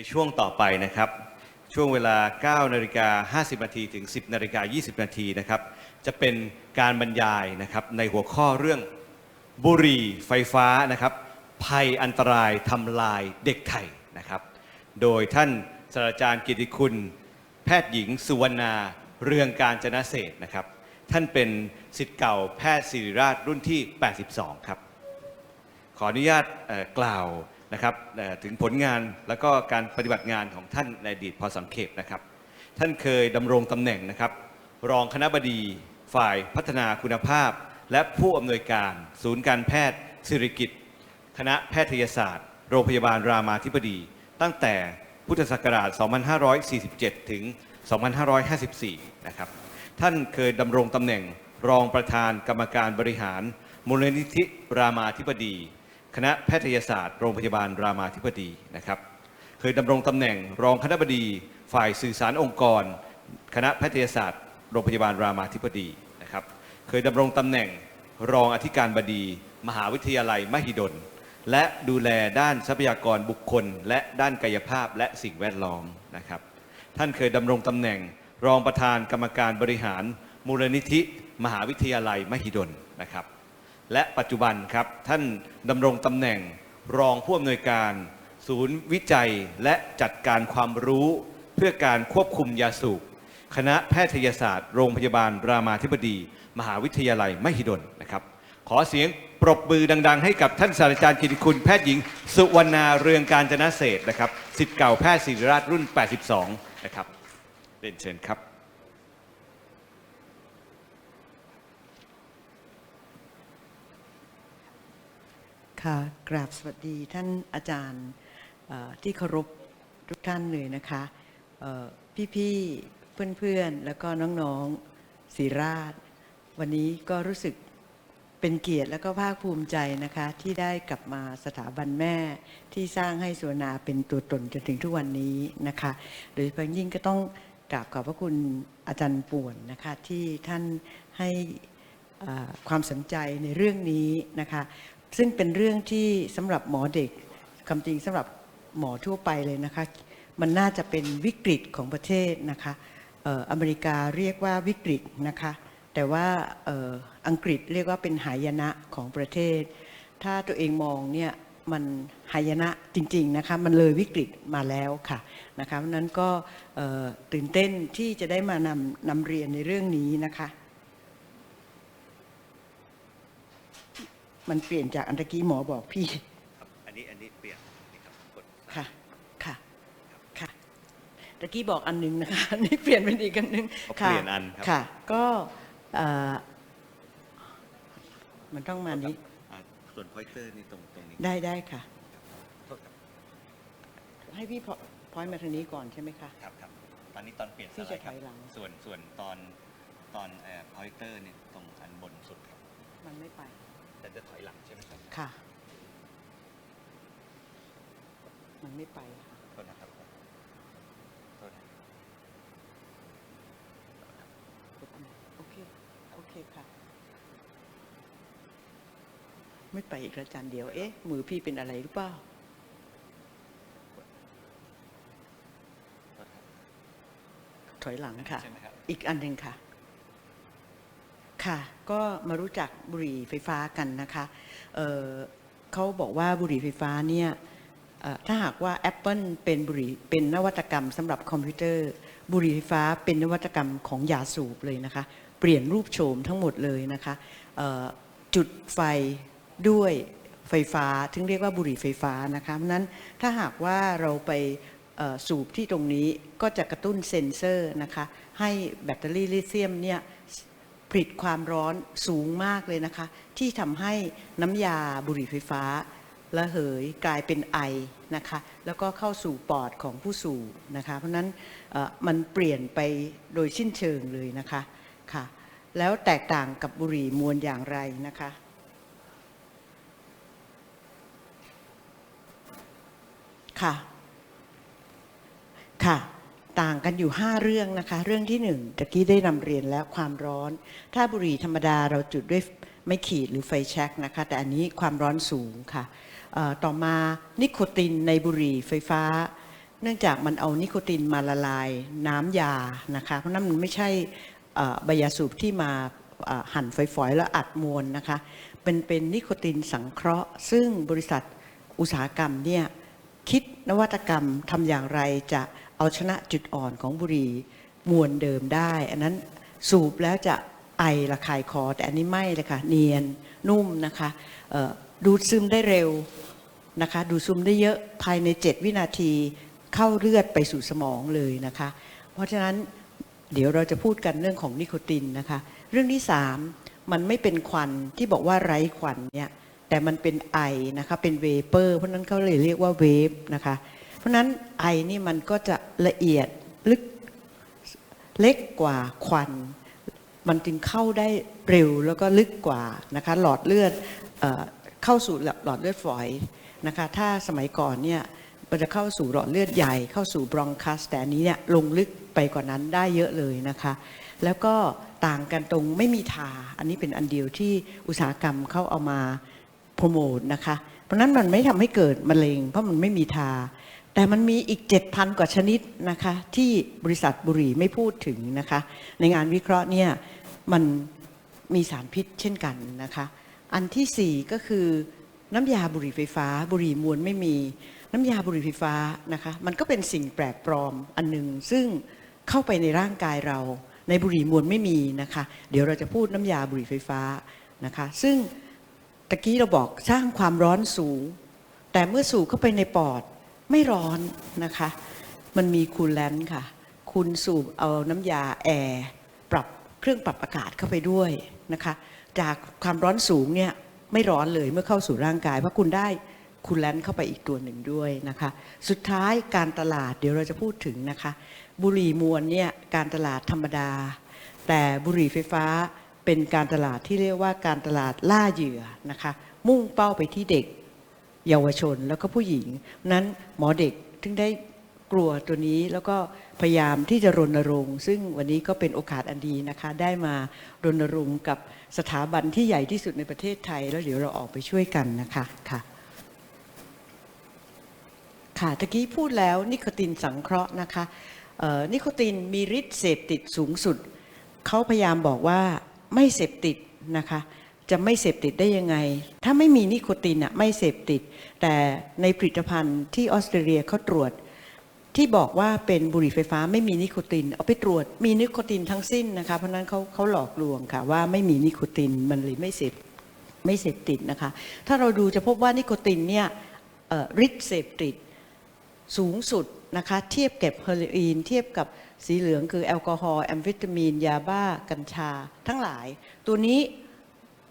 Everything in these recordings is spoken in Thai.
ในช่วงต่อไปนะครับ ช่วงเวลา 9 นาฬิกา 50 นาทีถึง 10 นาฬิกา 20 นาทีนะครับ จะเป็นการบรรยายนะครับในหัวข้อเรื่องบุหรี่ไฟฟ้านะครับ ภัยอันตรายทำลายเด็กไทยนะครับ โดยท่านศาสตราจารย์กิติคุณ แพทย์หญิงสุวรรณาเรืองการจนะเศษนะครับ ท่านเป็นสิทธิ์เก่าแพทย์ศิริราชรุ่นที่ 82 ครับ ขออนุญาตกล่าว นะครับถึงผลงานแล้วก็การปฏิบัติงานของท่านในอดีตพอสังเขปนะครับ ท่านเคยดำรงตำแหน่งนะครับ รองคณะบดีฝ่ายพัฒนาคุณภาพ และผู้อำนวยการ ศูนย์การแพทย์สิริกิตคณะแพทยศาสตร์ โรงพยาบาลรามาธิบดี ตั้งแต่พุทธศักราช 2547 ถึง 2554 นะครับ ท่านเคยดำรงตำแหน่งรองประธานกรรมการบริหาร มูลนิธิรามาธิบดี คณะแพทยศาสตร์โรงพยาบาลรามาธิบดีนะครับ เคยดำรงตำแหน่งรองคณบดี ฝ่ายสื่อสารองค์กร คณะแพทยศาสตร์โรงพยาบาลรามาธิบดีนะครับ เคยดำรงตำแหน่งรองอธิการบดี มหาวิทยาลัยมหิดล และดูแลด้านทรัพยากรบุคคล และด้านกายภาพและสิ่งแวดล้อมนะครับ ท่านเคยดำรงตำแหน่งรองประธานกรรมการบริหารมูลนิธิ มหาวิทยาลัยมหิดลนะครับ และปัจจุบันครับ ท่านดำรงตำแหน่งรองผู้อำนวยการ ศูนย์วิจัยและจัดการความรู้เพื่อการควบคุมยาสูบคณะแพทยศาสตร์ โรงพยาบาล รามาธิบดี มหาวิทยาลัยมหิดลนะครับ ขอเสียงปรบมือดัง ๆ ให้กับท่านศาสตราจารย์กิติคุณแพทย์หญิง สุวรรณาเรืองการจนะเศษนะครับสิทธิ์เก่าแพทย์ศิริราชรุ่น 82 นะครับเรียนเชิญครับ ค่ะกราบสวัสดีท่านอาจารย์ที่เคารพทุกท่านเลยนะคะพี่ๆเพื่อนๆ แล้วก็น้องๆศิราช วันนี้ก็รู้สึกเป็นเกียรติและก็ภาคภูมิใจนะคะ ที่ได้กลับมาสถาบันแม่ที่สร้างให้สุวนาเป็นตัวตนจนถึงทุกวันนี้นะคะ โดยเฉพาะยิ่งก็ต้องกราบขอบพระคุณอาจารย์ป่วนนะคะที่ท่านให้ความสนใจในเรื่องนี้นะคะ ซึ่งเป็นเรื่องที่สำหรับหมอเด็กคำจริงสำหรับหมอทั่วไปเลยนะคะ มันน่าจะเป็นวิกฤตของประเทศนะคะเอออเมริกาเรียกว่าวิกฤตนะคะ แต่ว่าอ,อ,อังกฤษเรียกว่าเป็นหายนะของประเทศ ถ้าตัวเองมองเนี่ยมันหายนะจริงๆนะคะมันเลยวิกฤตมาแล้วค่ะนะคะเพราะนั้นก็ตื่นเต้นที่จะได้มานำนำเรียนในเรื่องนี้นะคะ มันเปลี่ยนจากอันตะกี้หมอบอกพี่อันนี้อันนี้เปลี่ยนนี่ครับกดค่ะค่ะค่ะตะกี้บอกอันหนึงนะคะอันนี่เปลี่ยนเป็นอีกอันหนึงเอาค่ะเปลี่ยนอันครับค่ะ ก็เอ่อมันต้องมานี้อ่าส่วนพอยเตอร์นี่ตรงตรงนี้ได้ได้ค่ะ โทษครับให้พี่พอยต์มาทางนี้ก่อนใช่ไหมคะ ครับครับตอนนี้ตอนเปลี่ยนที่สไลจะด์ครับถอยหลัง ส่วนส่วนตอนตอนเอ่อพอยเตอร์นี่ตรงอันบนสุดครับ มันไม่ไป แต่จะถอยหลังใช่ไหมครับค่ะ มันไม่ไปค่ะ โทษนะครับโทษนะโอเค โอเคค่ะ ไม่ไปอีกแล้วจานเดียว เอ๊ะ มือพี่เป็นอะไรหรือเปล่า โทษครับถอยหลังค่ะ ใช่ไหมครับ อีกอันหนึ่งค่ะ ค่ะก็มารู้จักบุหรี่ไฟฟ้ากันนะคะเเขาบอกว่าบุหรี่ไฟฟ้าเนี่ยถ้าหากว่า Apple เป็นบุหรี่เป็นนวัตกรรมสำหรับคอมพิวเตอร์ บุหรี่ไฟฟ้าเป็นนวัตกรรมของยาสูบเลยนะคะ เปลี่ยนรูปโฉมทั้งหมดเลยนะคะจุดไฟด้วยไฟฟ้าถึงเรียกว่าบุหรี่ไฟฟ้านะคะเพราะนั้นถ้าหากว่าเราไปสูบที่ตรงนี้ก็จะกระตุ้นเซ็นเซอร์นะคะให้แบตเตอรี่ลิเธียมเนี่ย ผลิตความร้อนสูงมากเลยนะคะ ที่ทำให้น้ำยาบุหรี่ไฟฟ้าระเหยกลายเป็นไอนะคะแล้วก็เข้าสู่ปอดของผู้สูบนะคะ เพราะนั้นมันเปลี่ยนไปโดยสิ้นเชิงเลยนะคะค่ะแล้วแตกต่างกับบุหรี่มวลอย่างไรนะคะค่ะค่ะ ต่างกันอยู่ 5 เรื่องนะคะ เรื่องที่1ตะกี้ได้นำเรียนแล้วความร้อน ถ้าบุหรี่ธรรมดาเราจุดด้วยไม่ขีดหรือไฟแช็กนะคะ แต่อันนี้ความร้อนสูงค่ะต่อมานิโคตินในบุหรี่ไฟฟ้า เนื่องจากมันเอานิโคตินมาละลายน้ำยานะคะ เพราะนั้นมันไม่ใช่ใบยาสูบที่มาหั่นฝอยๆ แล้วอัดมวลนะคะเป็นเป็นนิโคตินสังเคราะห์ ซึ่งบริษัทอุตสาหกรรมเนี่ยคิดนวัตกรรมทำอย่างไรจะ เอาชนะจุดอ่อนของบุหรี่มวลเดิมได้ อันนั้นสูบแล้วจะไอระคายคอ แต่อันนี้ไม่เลยค่ะเนียนนุ่มนะคะดูดซึมได้เร็วนะคะดูดซึมได้เยอะภายใน 7 วินาทีเข้าเลือดไปสู่สมองเลยนะคะ เพราะฉะนั้นเดี๋ยวเราจะพูดกันเรื่องของนิโคตินนะคะ เรื่องที่ 3 มันไม่เป็นควันที่บอกว่าไร้ควันเนี่ยแต่มันเป็นไอนะคะเป็นเวเปอร์เพราะฉะนั้นเขาเลยเรียกว่าเวฟนะคะ เพราะนั้นไอนี่มันก็จะละเอียดลึกเล็กกว่าควัน มันจึงเข้าได้เร็วแล้วก็ลึกกว่านะคะหลอดเลือดเอเข้าสู่หลอดเลือดฝอยนะคะถ้าสมัยก่อนเนี่ยมันจะเข้าสู่หลอดเลือดใหญ่เข้าสู่บรองคัสแต่อันนี้เนี่ยลงลึกไปกว่านั้นได้เยอะเลยนะคะ แล้วก็ต่างกันตรงไม่มีทา อันนี้เป็นอันเดียวที่อุตสาหกรรมเขาเอามาโปรโมทนะคะ เพราะฉะนั้นมันไม่ทำให้เกิดมะเร็ง เพราะมันไม่มีทา แต่มันมีอีก 7,000 กว่าชนิดนะคะที่บริษัทบุหรี่ไม่พูดถึงนะคะในงานวิเคราะห์เนี่ยมันมีสารพิษเช่นกันนะคะอันที่ 4 ก็คือน้ำยาบุหรี่ไฟฟ้า บุหรี่มวลไม่มีน้ำยาบุหรี่ไฟฟ้านะคะมันก็เป็นสิ่งแปลกปลอมอันหนึ่งซึ่งเข้าไปในร่างกายเราในบุหรี่มวลไม่มีนะคะเดี๋ยวเราจะพูดน้ำยาบุหรี่ไฟฟ้านะคะซึ่งตะกี้เราบอกสร้างความร้อนสูง แต่เมื่อสูบเข้าไปในปอด ไม่ร้อนนะคะ มันมีคูลแลนต์ค่ะ คุณสูบเอาน้ำยาแอร์ปรับเครื่องปรับอากาศเข้าไปด้วยนะคะ จากความร้อนสูงเนี่ยไม่ร้อนเลยเมื่อเข้าสู่ร่างกาย เพราะคุณได้คูลแลนต์เข้าไปอีกตัวหนึ่งด้วยนะคะ สุดท้ายการตลาดเดี๋ยวเราจะพูดถึงนะคะ บุหรี่มวลเนี่ยการตลาดธรรมดา แต่บุหรี่ไฟฟ้าเป็นการตลาดที่เรียกว่าการตลาดล่าเหยื่อนะคะ มุ่งเป้าไปที่เด็ก เยาวชนแล้วก็ผู้หญิง นั้นหมอเด็กถึงได้กลัวตัวนี้แล้วก็พยายามที่จะรณรงค์ ซึ่งวันนี้ก็เป็นโอกาสอันดีนะคะ ได้มารณรงค์กับสถาบันที่ใหญ่ที่สุดในประเทศไทย แล้วเดี๋ยวเราออกไปช่วยกันนะคะค่ะค่ะตะกี้พูดแล้วนิโคตินสังเคราะห์นะคะนิโคตินมีฤทธิ์เสพติดสูงสุด เขาพยายามบอกว่าไม่เสพติดนะคะ จะไม่เสพติดได้ยังไง ถ้าไม่มีนิโคตินอะไม่เสพติด แต่ในผลิตภัณฑ์ที่ออสเตรเลียเขาตรวจ ที่บอกว่าเป็นบุหรี่ไฟฟ้าไม่มีนิโคติน เอาไปตรวจมีนิโคตินทั้งสิ้นนะคะ เพราะนั้นเขาเขาหลอกลวงค่ะ ว่าไม่มีนิโคตินมันเลยไม่เสพไม่เสพติดนะคะ ถ้าเราดูจะพบว่านิโคตินเนี่ยฤทธิ์เสพติดสูงสุดนะคะ เทียบกับเฮโรอีน เทียบกับสีเหลืองคือแอลกอฮอล์แอมเฟตามีน ยาบ้า กัญชา ทั้งหลาย ตัวนี้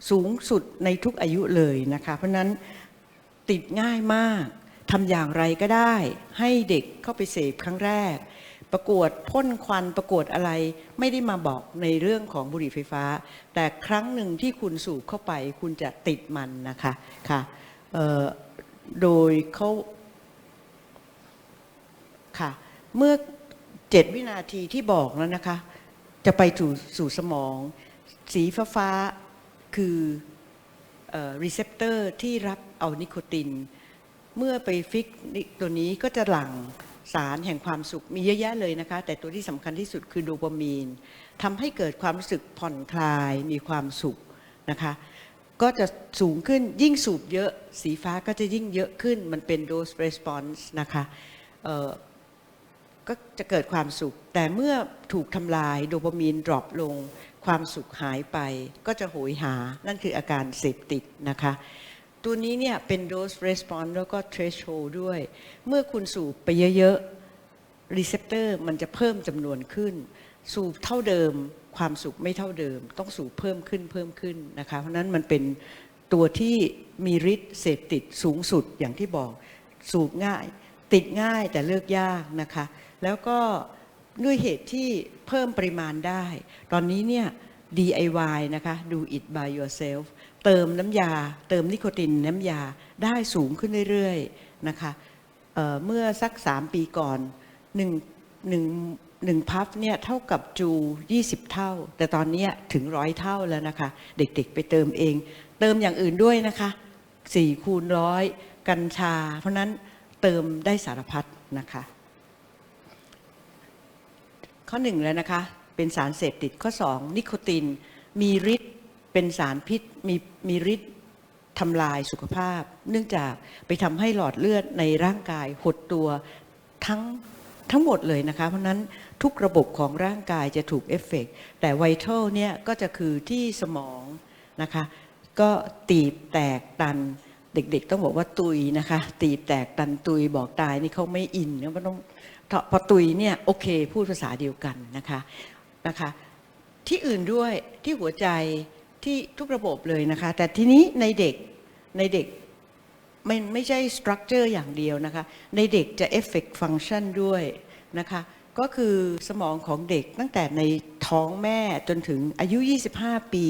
สูงสุดในทุกอายุเลยนะคะ เพราะนั้นติดง่ายมากทำอย่างไรก็ได้ ให้เด็กเข้าไปเสพครั้งแรก ประกวดพ่นควันประกวดอะไรไม่ได้มาบอกในเรื่องของบุหรี่ไฟฟ้า แต่ครั้งหนึ่งที่คุณสูบเข้าไป คุณจะติดมันนะคะค่ะโดยเขาค่ะเมื่อเจ็ดวินาทีที่บอกแล้วนะคะ จะไปสู่สมอง สีฟ้าฟา คือรีเซพเตอร์ที่รับเอานิโคติน เมื่อไปฟิกตัวนี้ก็จะหลั่งสารแห่งความสุขมีเยอะแยะเลยนะคะ แต่ตัวที่สำคัญที่สุดคือโดปามีนทำให้เกิดความรู้สึกผ่อนคลายมีความสุขนะคะ ก็จะสูงขึ้นยิ่งสูบเยอะสีฟ้าก็จะยิ่งเยอะขึ้น มันเป็นโดส response นะคะก็จะเกิดความสุข แต่เมื่อถูกทำลายโดปามีนดรอปลง ความสุขหายไปก็จะโหยหา นั่นคืออาการเสพติดนะคะ ตัวนี้เนี่ยเป็นโดส response แล้วก็ threshold ด้วย เมื่อคุณสูบไปเยอะๆรีเซพเตอร์มันจะเพิ่มจำนวนขึ้น สูบเท่าเดิม ความสุขไม่เท่าเดิม ต้องสูบเพิ่มขึ้นเพิ่มขึ้นนะคะ เพราะนั้นมันเป็นตัวที่มีฤทธิ์เสพติดสูงสุดอย่างที่บอก สูบง่าย ติดง่ายแต่เลิกยากนะคะ แล้วก็ ด้วยเหตุที่เพิ่มปริมาณได้ ตอนนี้เนี่ย DIY นะคะ do it by yourself เติมน้ำยา เติมนิโคตินน้ำยาได้สูงขึ้นเรื่อยๆนะคะเเมื่อสัก 3 ปีก่อน1 1 1พัฟเนี่ยเท่ากับจู 20 เท่า แต่ตอนนี้ถึงร้อยเท่าแล้วนะคะ เด็กๆไปเติมเอง เติมอย่างอื่นด้วยนะคะ4คูณร้อยกัญชา เพราะนั้นเติมได้สารพัดนะคะ ข้อหนึ่งแล้วนะคะ เป็นสารเสพติดข้อสองนิโคติน มีฤทธิ์เป็นสารพิษมีมีฤทธิ์ทำลายสุขภาพ เนื่องจากไปทำให้หลอดเลือดในร่างกายหดตัวทั้งทั้งหมดเลยนะคะ เพราะนั้นทุกระบบของร่างกายจะถูกเอฟเฟกต์แต่ไวท์เทลเนี่ยก็จะคือที่สมองนะคะ ก็ตีบแตกตันเด็กๆ ต้องบอกว่าตุยนะคะ ตีบแตกตันตุยบอกตายนี่เขาไม่อินเนี่ยมันต้อง พอตุยเนี่ยโอเค พูดภาษาเดียวกันนะคะนะคะที่อื่นด้วยที่หัวใจที่ทุกระบบเลยนะคะ แต่ทีนี้ในเด็กในเด็กไม่ไม่ใช่สตรัคเจอร์อย่างเดียวนะคะ ในเด็กจะ effect function ด้วยนะคะ ก็คือสมองของเด็กตั้งแต่ในท้องแม่จนถึงอายุ 25 ปี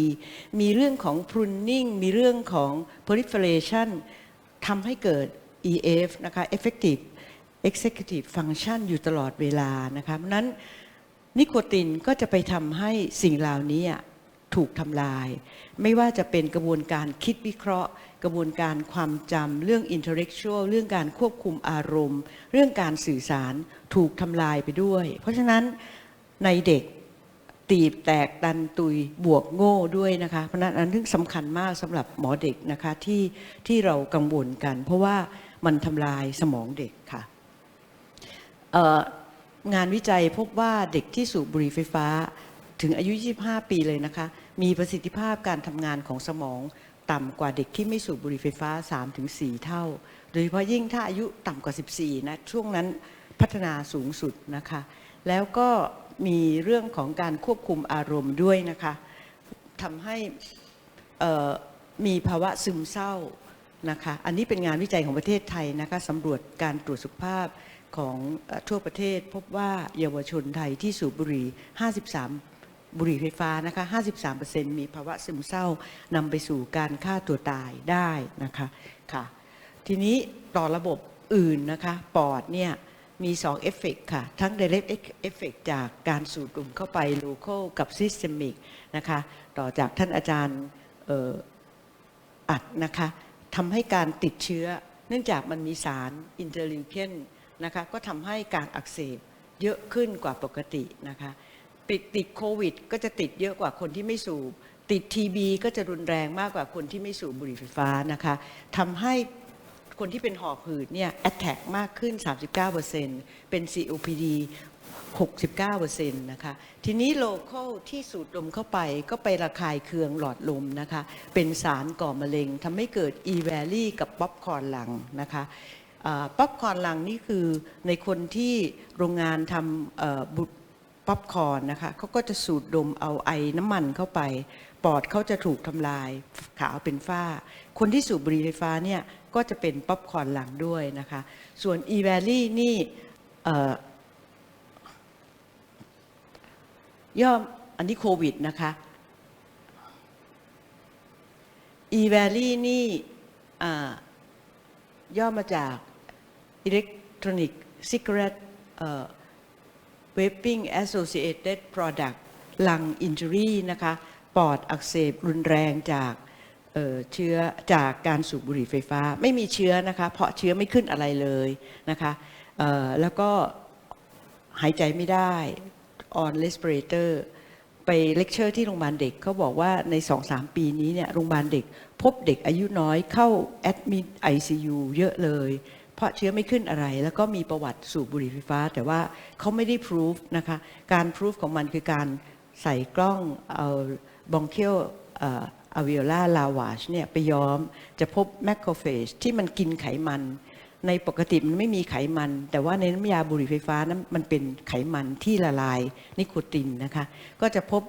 มีเรื่องของ pruning มีเรื่องของ proliferation ทำให้เกิด EF นะคะ effective executive function อยู่ตลอดเวลานะคะเพราะนั้นนิโคตินก็จะไปทำให้สิ่งเหล่านี้ถูกทำลาย ไม่ว่าจะเป็นกระบวนการคิดวิเคราะห์ กระบวนการความจำเรื่อง intellectual เรื่องการควบคุมอารมณ์ เรื่องการสื่อสารถูกทำลายไปด้วย เพราะฉะนั้นในเด็กตีบแตกตันตุยบวกโง่ด้วยนะคะเพราะนั้นอันนี้สำคัญมากสำหรับหมอเด็กนะคะที่ที่เรากังวลกัน เพราะว่ามันทำลายสมองเด็กค่ะ งานวิจัยพบว่าเด็กที่สูบบุหรี่ไฟฟ้า ถึงอายุ 25 ปีเลยนะคะ มีประสิทธิภาพการทำงานของสมองต่ำกว่าเด็กที่ไม่สูบบุหรี่ไฟฟ้า 3-4 เท่า โดยเฉพาะยิ่งถ้าอายุต่ำกว่า 14 นะ ช่วงนั้นพัฒนาสูงสุดนะคะ แล้วก็มีเรื่องของการควบคุมอารมณ์ด้วยนะคะทำให้มีภาวะซึมเศร้านะคะ อันนี้เป็นงานวิจัยของประเทศไทยนะคะสำรวจการตรวจสุขภาพ ของทั่วประเทศ พบว่าเยาวชนไทยที่สูบบุหรี่ 53 บุหรี่ไฟฟ้านะคะ 53%มีภาวะซึมเศร้านำไปสู่การฆ่าตัวตายได้นะคะค่ะ ทีนี้ต่อระบบอื่นนะคะ ปอดเนี่ยมี2เอฟเฟกค่ะ ทั้ง direct effect จากการสูดดมเข้าไป local กับ systemic นะคะ ต่อจากท่านอาจารย์อ,อัดนะคะทำให้การติดเชื้อ เนื่องจากมันมีสารอิ นะคะก็ทำให้การอักเสบเยอะขึ้นกว่าปกตินะคะติดติดโควิด ก็จะติดเยอะกว่าคนที่ไม่สูบ ติดทีบีก็จะรุนแรงมากกว่าคนที่ไม่สูบบุหรี่ไฟฟ้านะคะทำให้คนที่เป็นหอบหืดเนี่ยแอ t แทกมากขึ้น 39%เป็น COPD 69%นะคะ ทีนี้โลเคอลที่สูดลมเข้าไปก็ไประคายเคืองหลอดลมนะคะ เป็นสารก่อมะเร็งทำให้เกิด e v a l y กับป๊อปคอร์นหลังนะคะ ป๊อปคอร์นหลังนี่คือในคนที่โรงงานทำบุป๊อปคอร์นนะคะเขาก็จะสูดดมเอาไอ้น้ำมันเข้าไป ปอดเขาจะถูกทำลายขาวเป็นฝ้า คนที่สูบบุหรี่ไฟฟ้าเนี่ยก็จะเป็นป๊อปคอร์นหลังด้วยนะคะ ส่วน e v a l y นี่เอ่ย่อมอันนี้โควิดนะคะ e v a l y นี่อ่ย่อมาจาก Electronic Cigarette เอ่อ Vaping Associated Product Lung Injury นะคะ ปอดอักเสบรุนแรงจากเชื้อจากการสูบบุหรี่ไฟฟ้า ไม่มีเชื้อนะคะ เพราะเชื้อไม่ขึ้นอะไรเลยนะคะแล้วก็หายใจไม่ได้ on respirator ไปเลคเชอร์ที่โรงพยาบาลเด็กเขาบอกว่าใน 2-3 ปีนี้เนี่ยโรงพยาบาลเด็ก พบเด็กอายุน้อยเข้าแอดมิด ICU เยอะเลย เพราะเชื้อไม่ขึ้นอะไร แล้วก็มีประวัติสูบบุหรี่ไฟฟ้า แต่ว่าเขาไม่ได้พิสูจนะคะการพิสูจของมันคือการใส่กล้องเอาบองเคียลอวิโอลาลาวาชเนี่ยไปย้อมจะพบแมคโครเฟจที่มันกินไขมันในปกติมันไม่มีไขมัน แต่ว่าในน้ำยาบุหรี่ไฟฟ้านั้นมันเป็นไขมันที่ละลายนิโคตินนะคะ ก็จะพบ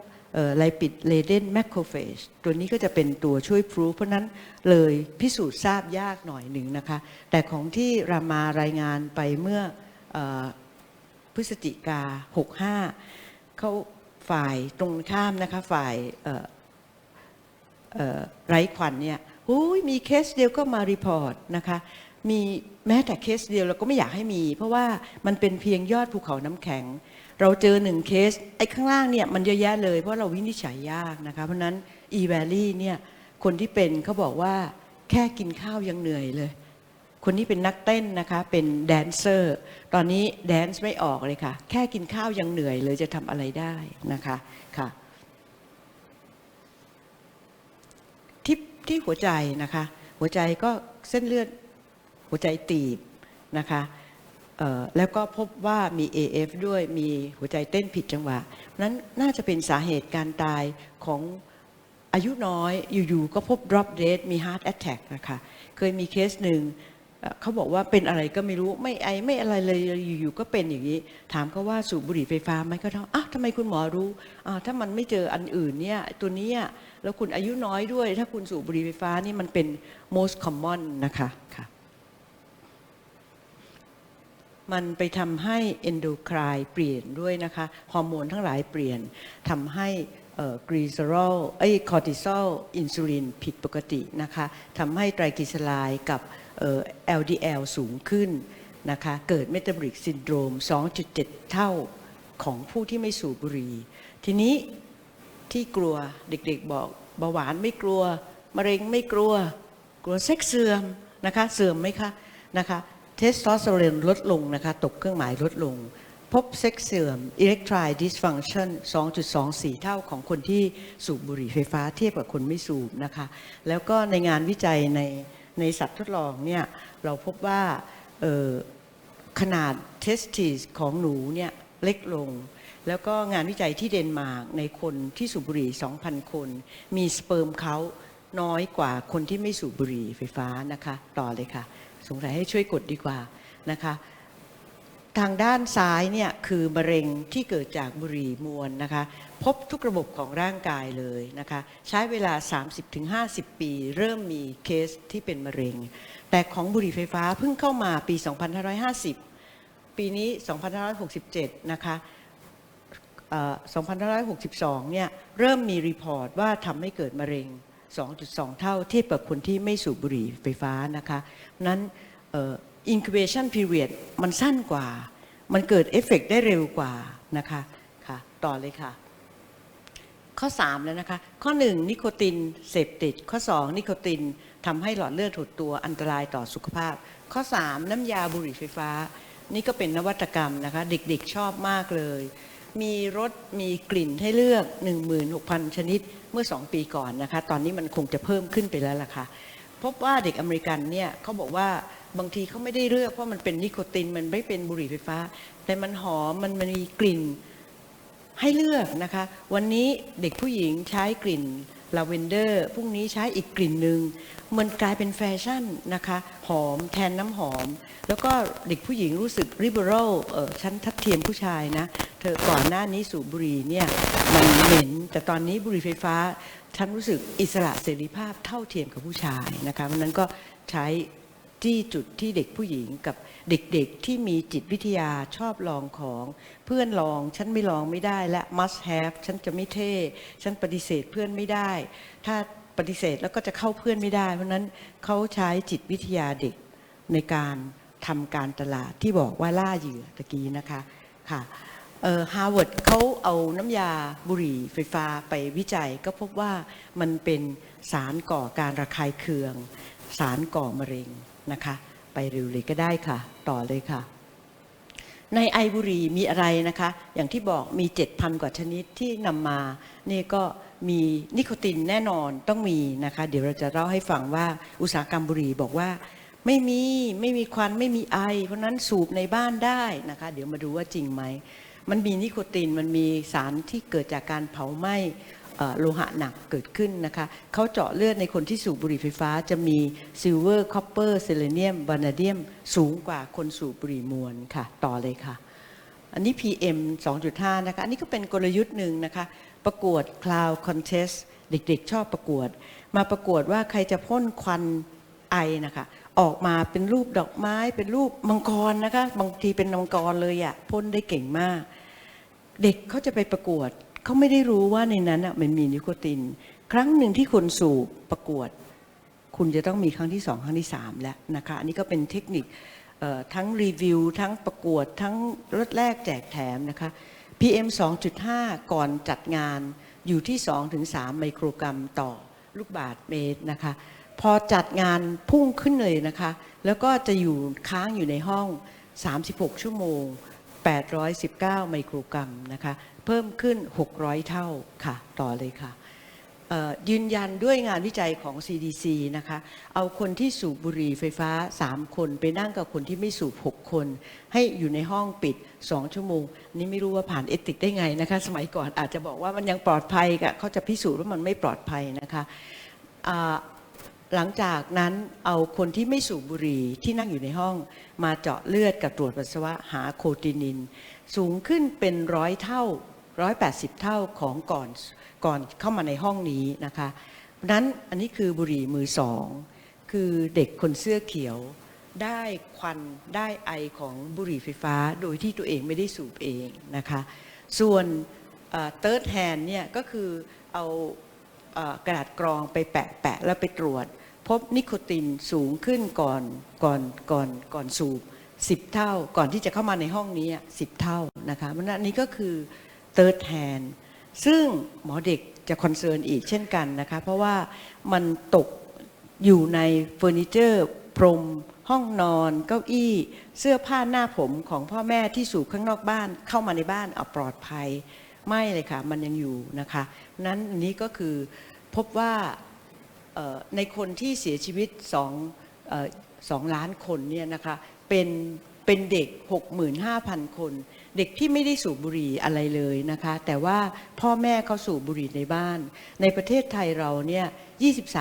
ไลปิดเลเดนแมคโครเฟจตัวนี้ก็จะเป็นตัวช่วยพรูฟเพราะนั้นเลยพิสูจน์ทราบยากหน่อยหนึ่งนะคะ แต่ของที่รามารายงานไปเมื่ออพฤศจิกา 65 เขาฝ่ายตรงข้ามนะคะ ฝ่ายไร้ควันเนี่ยโอ้ยมีเคสเดียวก็มารีพอร์ตนะคะมีแม้แต่เคสเดียวเราก็ไม่อยากให้มี เพราะว่ามันเป็นเพียงยอดภูเขาน้ำแข็ง เราเจอหนึ่งเคส ไอ้ข้างล่างเนี่ยมันเยอะแยะเลย เพราะเราวินิจฉัยยากนะคะ เพราะนั้น e v a l y เนี่ยคนที่เป็นเขาบอกว่าแค่กินข้าวยังเหนื่อยเลย คนนี้เป็นนักเต้นนะคะเป็นแดนเซอร์ ตอนนี้แดนซ์ไม่ออกเลยค่ะ แค่กินข้าวยังเหนื่อยเลยจะทำอะไรได้นะคะค่ะที่ที่หัวใจนะคะ หัวใจก็เส้นเลือดหัวใจตีบนะคะ แล้วก็พบว่ามี AF ด้วยมีหัวใจเต้นผิดจังหวะ นั้นน่าจะเป็นสาเหตุการตายของอายุน้อยอยู่ๆก็พบ drop dead มี heart attack นะคะ เคยมีเคสหนึ่งเขาบอกว่าเป็นอะไรก็ไม่รู้ไม่ไอไม่อะไรเลยอยู่ๆก็เป็นอย่างนี้ ถามเขาว่าสูบบุหรี่ไฟฟ้าไหมก็ท้องอะทำไมคุณหมอรู้อ่าถ้ามันไม่เจออันอื่นเนี่ยตัวนี้แล้วคุณอายุน้อยด้วย ถ้าคุณสูบบุหรี่ไฟฟ้านี่มันเป็น most common นะคะค่ะ มันไปทำให้เอนโดไครเปลี่ยนด้วยนะคะ ฮอร์โมนทั้งหลายเปลี่ยนทำให้กรีซอรอลไอ้คอร์ติซอลอินซูลินผิดปกตินะคะทำให้ไตรกลีเซอไรด์กับ LDL สูงขึ้นนะคะเกิดเมตาบอลิกซินโดรม 2.7 เท่าของผู้ที่ไม่สูบบุหรี่ ทีนี้ที่กลัวเด็กๆบอกเบาหวานไม่กลัว มะเร็งไม่กลัว กลัวเซ็กซ์เสื่อมนะคะเสื่อมไหมคะนะคะ เทสโทสเตอโรนลดลงนะคะตกเครื่องหมายลดลง พบเซ็กเสื่อม erectile dysfunction 2.24 เท่าของคนที่สูบบุหรี่ไฟฟ้าเทียบกับคนไม่สูบนะคะ แล้วก็ในงานวิจัยในในสัตว์ทดลองเนี่ยเราพบว่าขนาด testis ของหนูเนี่ยเล็กลง แล้วก็งานวิจัยที่เดนมาร์กในคนที่สูบบุหรี่ 2,000 คน มีสเปิร์มเขาน้อยกว่าคนที่ไม่สูบบุหรี่ไฟฟ้านะคะ ต่อเลยค่ะ สงสัยให้ช่วยกดดีกว่านะคะ ทางด้านซ้ายเนี่ยคือมะเร็งที่เกิดจากบุหรี่มวลนะคะ พบทุกระบบของร่างกายเลยนะคะ ใช้เวลา 30-50 ปี เริ่มมีเคสที่เป็นมะเร็ง แต่ของบุหรี่ไฟฟ้าเพิ่งเข้ามาปี 2550 ปีนี้ 2567 นะคะ2562 เนี่ยเริ่มมีรีพอร์ตว่าทำให้เกิดมะเร็ง 2.2 เท่าเทียบกับคนที่ไม่สูบบุหรี่ไฟฟ้านะคะนั้นอ่อ incubation period มันสั้นกว่า มันเกิดเอฟเฟกได้เร็วกว่านะคะค่ะต่อเลยค่ะ ข้อ 3 แล้วนะคะ ข้อ 1 นิโคตินเสพติด ข้อ 2 นิโคตินทำให้หลอดเลือดหดตัวอันตรายต่อสุขภาพ ข้อ 3 น้ำยาบุหรี่ไฟฟ้า นี่ก็เป็นนวัตกรรมนะคะ เด็กๆชอบมากเลย มีรสมีกลิ่นให้เลือก 16,000 ชนิดเมื่อ 2 ปีก่อนนะคะ ตอนนี้มันคงจะเพิ่มขึ้นไปแล้วล่ะค่ะ พบว่าเด็กอเมริกันเนี่ยเขาบอกว่าบางทีเขาไม่ได้เลือกเพราะมันเป็นนิโคตินมันไม่เป็นบุหรี่ไฟฟ้า แต่มันหอมมันมันมีกลิ่นให้เลือกนะคะ วันนี้เด็กผู้หญิงใช้กลิ่น ลาเวนเดอร์พรุ่งนี้ใช้อีกกลิ่นหนึ่งมันกลายเป็นแฟชั่นนะคะ หอมแทนน้ำหอม แล้วก็เด็กผู้หญิงรู้สึกริเบอรัลเออชั้นทัดเทียมผู้ชายนะ เธอก่อนหน้านี้สูบบุหรี่เนี่ย มันเหม็น แต่ตอนนี้บุหรี่ไฟฟ้า ฉันรู้สึกอิสระเสรีภาพเท่าเทียมกับผู้ชายนะคะเพราะนั้นก็ใช้ ที่จุดที่เด็กผู้หญิงกับเด็กๆที่มีจิตวิทยาชอบลองของเพื่อนลองฉันไม่ลองไม่ได้และ must have ฉันจะไม่เท่ ฉันปฏิเสธเพื่อนไม่ได้ ถ้าปฏิเสธแล้วก็จะเข้าเพื่อนไม่ได้ เพราะนั้นเขาใช้จิตวิทยาเด็กในการทำการตลาดที่บอกว่าล่าเหยื่อตะกี้นะคะค่ะฮาร์วาร์ดเขาเอาน้ำยาบุหรี่ไฟฟ้าไปวิจัย ก็พบว่ามันเป็นสารก่อการระคายเคือง สารก่อมะเร็ง นะคะ ไปเร็วเลยก็ได้ค่ะ ต่อเลยค่ะ ในไอบุรีมีอะไรนะคะ อย่างที่บอกมี 7,000 กว่าชนิดที่นำมานี่ก็มีนิโคตินแน่นอนต้องมีนะคะ เดี๋ยวเราจะเล่าให้ฟังว่าอุตสาหกรรมบุรีบอกว่าไม่มีไม่มีควันไม่มีไอ เพราะนั้นสูบในบ้านได้นะคะ เดี๋ยวมาดูว่าจริงไหมมันมีนิโคตินมันมีสารที่เกิดจากการเผาไหม้ โลหะหนักเกิดขึ้นนะคะเขาเจาะเลือดในคนที่สูบบุหรี่ไฟฟ้าจะมีซิลเวอร์คอปเปอร์เซเลเนียมวานาเดียมสูงกว่าคนสูบบุหรี่มวลค่ะ ต่อเลยค่ะ อันนี้ PM 2.5 นะคะ อันนี้ก็เป็นกลยุทธ์หนึ่งนะคะ ประกวด Cloud Contest เด็กๆ ชอบประกวด มาประกวดว่าใครจะพ่นควันไอนะคะ ออกมาเป็นรูปดอกไม้เป็นรูปมังกรนะคะ บางทีเป็นมังกรเลยอะพ่นได้เก่งมาก เด็กเขาจะไปประกวด เขาไม่ได้รู้ว่าในนั้นอะมันมีนิโคติน ครั้งหนึ่งที่คนสูบประกวด คุณจะต้องมีครั้งที่สองครั้งที่สามแล้วนะคะอันนี้ก็เป็นเทคนิคทั้งรีวิว ทั้งประกวด ทั้งรถแรกแจกแถมนะคะ PM 2.5 ก่อนจัดงานอยู่ที่ 2-3 ไมโครกรัมต่อลูกบาทเมตรนะคะ พอจัดงานพุ่งขึ้นเลยนะคะ แล้วก็จะอยู่ค้างอยู่ในห้อง 36 ชั่วโมง 819 ไมโครกรัมนะคะ เพิ่มขึ้น 600 เท่าค่ะ ต่อเลยค่ะยืนยันด้วยงานวิจัยของ CDC นะคะ เอาคนที่สูบบุหรี่ไฟฟ้า 3 คน ไปนั่งกับคนที่ไม่สูบ 6 คน ให้อยู่ในห้องปิด 2 ชั่วโมง นี่ไม่รู้ว่าผ่านเอติกได้ไงนะคะ สมัยก่อนอาจจะบอกว่ามันยังปลอดภัยกะเขาจะพิสูจน์ว่ามันไม่ปลอดภัยนะคะ หลังจากนั้นเอาคนที่ไม่สูบบุหรี่ที่นั่งอยู่ในห้อง มาเจาะเลือดกับตรวจปัสสาวะหาโคตินิน สูงขึ้นเป็นร้อยเท่า 180 เท่าของก่อนก่อนเข้ามาในห้องนี้นะคะนั้นอันนี้คือบุหรี่มือสอง คือเด็กคนเสื้อเขียว ได้ควันได้ไอของบุหรี่ไฟฟ้า โดยที่ตัวเองไม่ได้สูบเองนะคะ ส่วนเติร์ดแฮนเนี่ยก็คือเอา กระดาษกรองไปแปะแปะแล้วไปตรวจ พบนิโคตินสูงขึ้นก่อนก่อนก่อนก่อนสูบ10เท่าก่อนที่จะเข้ามาในห้องนี้สิบเท่านะคะเพราะฉะนั้นนี้ก็คือ third hand ซึ่งหมอเด็กจะคอนเซิร์นอีกเช่นกันนะคะเพราะว่ามันตกอยู่ในเฟอร์นิเจอร์พรม ห้องนอน เก้าอี้ เสื้อผ้าหน้าผมของพ่อแม่ที่สูบข้างนอกบ้านเข้ามาในบ้านเอาปลอดภัย ไม่เลยค่ะ มันยังอยู่นะคะ นั้นอันนี้ก็คือ พบว่าในคนที่เสียชีวิต2เอ่อ2ล้านคนเนี่ยนะคะเป็นเป็นเด็ก 65,000 คน เด็กที่ไม่ได้สูบบุหรี่อะไรเลยนะคะแต่ว่าพ่อแม่เขาสูบบุหรี่ในบ้าน ในประเทศไทยเราเนี่ย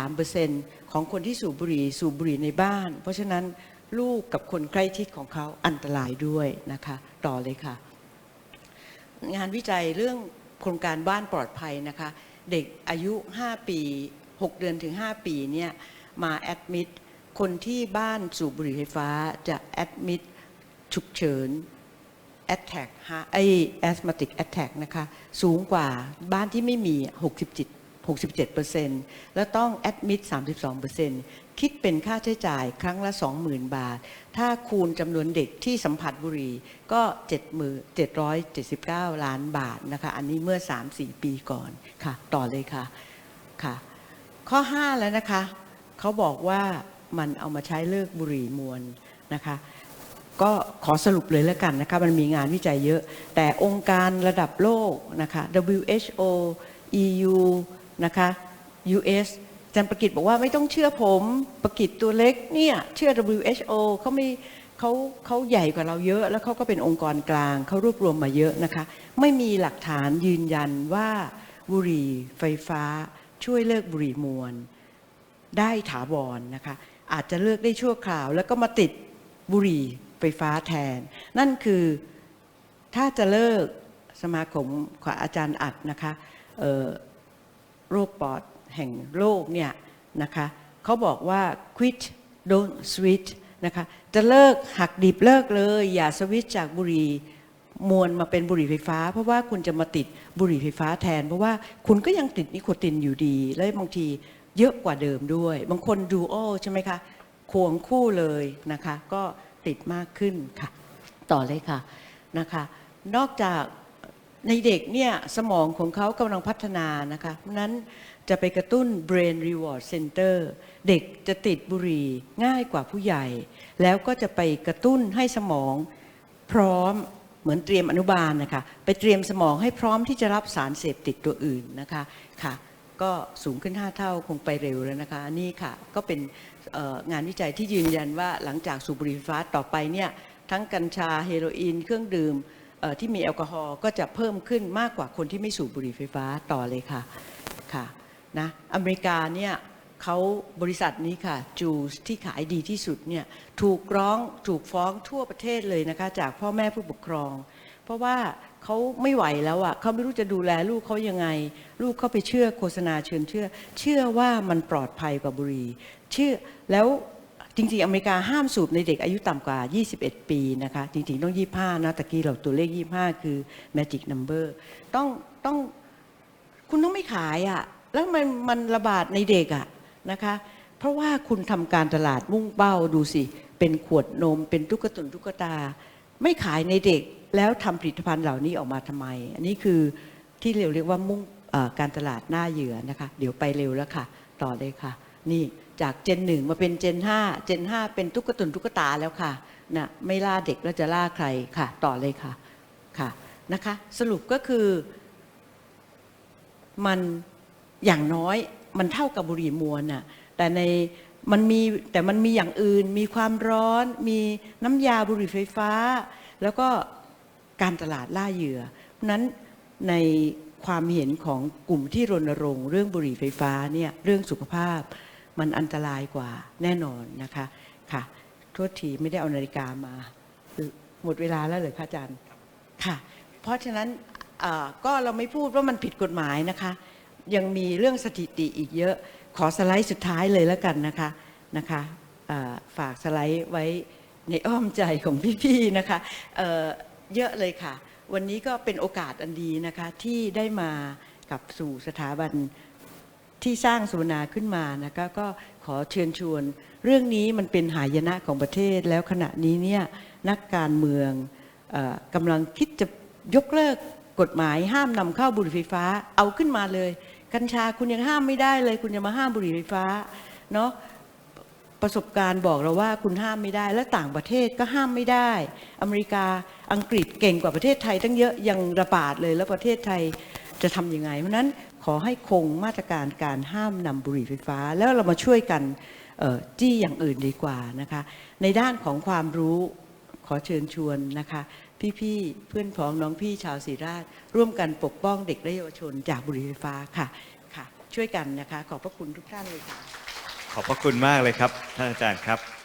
23%ของคนที่สูบบุหรี่สูบบุหรี่ในบ้าน เพราะฉะนั้นลูกกับคนใกล้ชิดของเขาอันตรายด้วยนะคะต่อเลยค่ะ งานวิจัยเรื่องโครงการบ้านปลอดภัยนะคะ เด็กอายุ 5 ปี 6 เดือนถึง 5 ปีเนี่ยมาแอดมิดคนที่บ้านสูบบุหรี่ไฟฟ้าจะแอดมิดฉุกเฉินแอตแทกฮะไอแอสมาติกแอตแทกนะคะ สูงกว่าบ้านที่ไม่มี 67 67%แล้วต้องแอดมิด32%คิดเป็นค่าใช้จ่ายครั้งละ 20,000 บาท ถ้าคูณจำนวนเด็กที่สัมผัสบุหรี่ก็7,779 ล้านบาทนะคะ อันนี้เมื่อ 3-4 ปีก่อนค่ะ ต่อเลยค่ะค่ะ ข้อ 5 แล้วนะคะ เขาบอกว่ามันเอามาใช้เลิกบุหรี่มวลนะคะก็ขอสรุปเลยแล้วกันนะคะมันมีงานวิจัยเยอะ แต่องค์การระดับโลกนะคะ WHO EU นะคะ US อาจารย์ประกิตบอกว่าไม่ต้องเชื่อผมประกิตตัวเล็กเนี่ยเชื่อ WHO เขาไม่เขาเขาใหญ่กว่าเราเยอะ แล้วเขาก็เป็นองค์กรกลางเขารวบรวมมาเยอะนะคะ ไม่มีหลักฐานยืนยันว่าบุหรี่ไฟฟ้าช่วยเลิกบุหรี่มวล ได้ถาวรนะคะ อาจจะเลิกได้ชั่วคราว แล้วก็มาติดบุหรี่ไฟฟ้าแทน นั่นคือถ้าจะเลิกสมาคมของอาจารย์อัดนะคะเอ่อ โรคปอดแห่งโลกเนี่ยนะคะเขาบอกว่า quit don't switch นะคะจะเลิกหักดิบเลิกเลย อย่าสวิตจากบุหรี่มวลมาเป็นบุหรี่ไฟฟ้า เพราะว่าคุณจะมาติดบุหรี่ไฟฟ้าแทน เพราะว่าคุณก็ยังติดนิโคตินอยู่ดี และบางทีเยอะกว่าเดิมด้วย บางคนดูโอใช่ไหมคะควงคู่เลยนะคะ ก็ติดมากขึ้นค่ะ ต่อเลยค่ะนะคะ นอกจาก ในเด็กเนี่ยสมองของเขากำลังพัฒนานะคะเพราะนั้นจะไปกระตุ้น brain reward center เด็กจะติดบุหรี่ง่ายกว่าผู้ใหญ่ แล้วก็จะไปกระตุ้นให้สมองพร้อมเหมือนเตรียมอนุบาลนะคะไปเตรียมสมองให้พร้อมที่จะรับสารเสพติดตัวอื่นนะคะค่ะ ก็สูงขึ้น 5 เท่าคงไปเร็วแล้วนะคะนี่ค่ะก็เป็นงานวิจัยที่ยืนยันว่าหลังจากสูบบุหรี่ไฟฟ้าต่อไปเนี่ยทั้งกัญชาเฮโรอีนเครื่องดื่ม ที่มีแอลกอฮอล์ก็จะเพิ่มขึ้นมากกว่าคนที่ไม่สูบบุหรี่ไฟฟ้าต่อเลยค่ะค่ะนะอเมริกาเนี่ยเขาบริษัทนี้ค่ะจูสที่ขายดีที่สุดเนี่ยถูกร้องถูกฟ้องทั่วประเทศเลยนะคะจากพ่อแม่ผู้ปกครอง เพราะว่าเขาไม่ไหวแล้วอะเขาไม่รู้จะดูแลลูกเขายังไง ลูกเขาไปเชื่อโฆษณาเชิญเชื่อ เชื่อว่ามันปลอดภัยกว่าบุหรี่เชื่อแล้ว จริงๆ อเมริกาห้ามสูบในเด็กอายุต่ำกว่า 21 ปีนะคะ จริงๆ ต้อง 25 นะตะกี้เราตัวเลข 25 คือ magic number ต้องต้องคุณต้องไม่ขายอะ แล้วมันมันระบาดในเด็กอะนะคะ เพราะว่าคุณทำการตลาดมุ่งเป้าดูสิ เป็นขวดนม เป็นตุ๊กตุนตุ๊กตา ไม่ขายในเด็กแล้วทำผลิตภัณฑ์เหล่านี้ออกมาทำไม อันนี้คือที่เรียกเรียกว่ามุ่งการตลาดหน้าเหยื่อนะคะ เดี๋ยวไปเร็วแล้วค่ะ ต่อเลยค่ะ นี่ จากเจนหนึ่งมาเป็นเจนห้าเจนห้าเป็นตุ๊กตุนตุ๊กตาแล้วค่ะนะไม่ล่าเด็กแล้วจะล่าใครค่ะ ต่อเลยค่ะค่ะนะคะ สรุปก็คือ มันอย่างน้อยมันเท่ากับบุหรี่มวลน่ะแต่ในมันมีแต่มันมีอย่างอื่น มีความร้อน มีน้ำยาบุหรี่ไฟฟ้า แล้วก็การตลาดล่าเหยื่อนั้นในความเห็นของกลุ่มที่รณรงค์เรื่องบุหรี่ไฟฟ้าเนี่ยเรื่องสุขภาพ มันอันตรายกว่าแน่นอนนะคะค่ะโทษทีไม่ได้เอานาฬิกามา หมดเวลาแล้วเหรอคะอาจารย์ค่ะ เพราะฉะนั้นก็เราไม่พูดว่ามันผิดกฎหมายนะคะ ยังมีเรื่องสถิติอีกเยอะขอสไลด์สุดท้ายเลยแล้วกันนะคะนะคะฝากสไลด์ไว้ในอ้อมใจของพี่ๆนะคะเเยอะเลยค่ะ วันนี้ก็เป็นโอกาสอันดีนะคะที่ได้มากับสู่สถาบัน ที่สร้างสุวรรณาขึ้นมานะคะก็ขอเชิญชวน เรื่องนี้มันเป็นหายนะของประเทศ แล้วขณะนี้เนี่ยนักการเมืองอกำลังคิดจะยกเลิกกฎหมายห้ามนำเข้าบุหรี่ไฟฟ้าเอาขึ้นมาเลย กัญชาคุณยังห้ามไม่ได้เลย คุณจะมาห้ามบุหรี่ไฟฟ้าเนาะประสบการณ์บอกเราว่าคุณห้ามไม่ได้ และต่างประเทศก็ห้ามไม่ได้ อเมริกาอังกฤษเก่งกว่าประเทศไทย ตั้งเยอะยังระบาดเลยแล้วประเทศไทยจะทำยังไง เพราะนั้น ขอให้คงมาตรการการห้ามนำบุหรี่ไฟฟ้า แล้วเรามาช่วยกันจี้อย่างอื่นดีกว่านะคะ ในด้านของความรู้ขอเชิญชวนนะคะ พี่ๆเพื่อนพ้องน้องพี่ชาวศรีราช ร่วมกันปกป้องเด็กและเยาวชนจากบุหรี่ไฟฟ้าค่ะค่ะ ช่วยกันนะคะ ขอบพระคุณทุกท่านเลยค่ะ ขอบพระคุณมากเลยครับท่านอาจารย์ครับ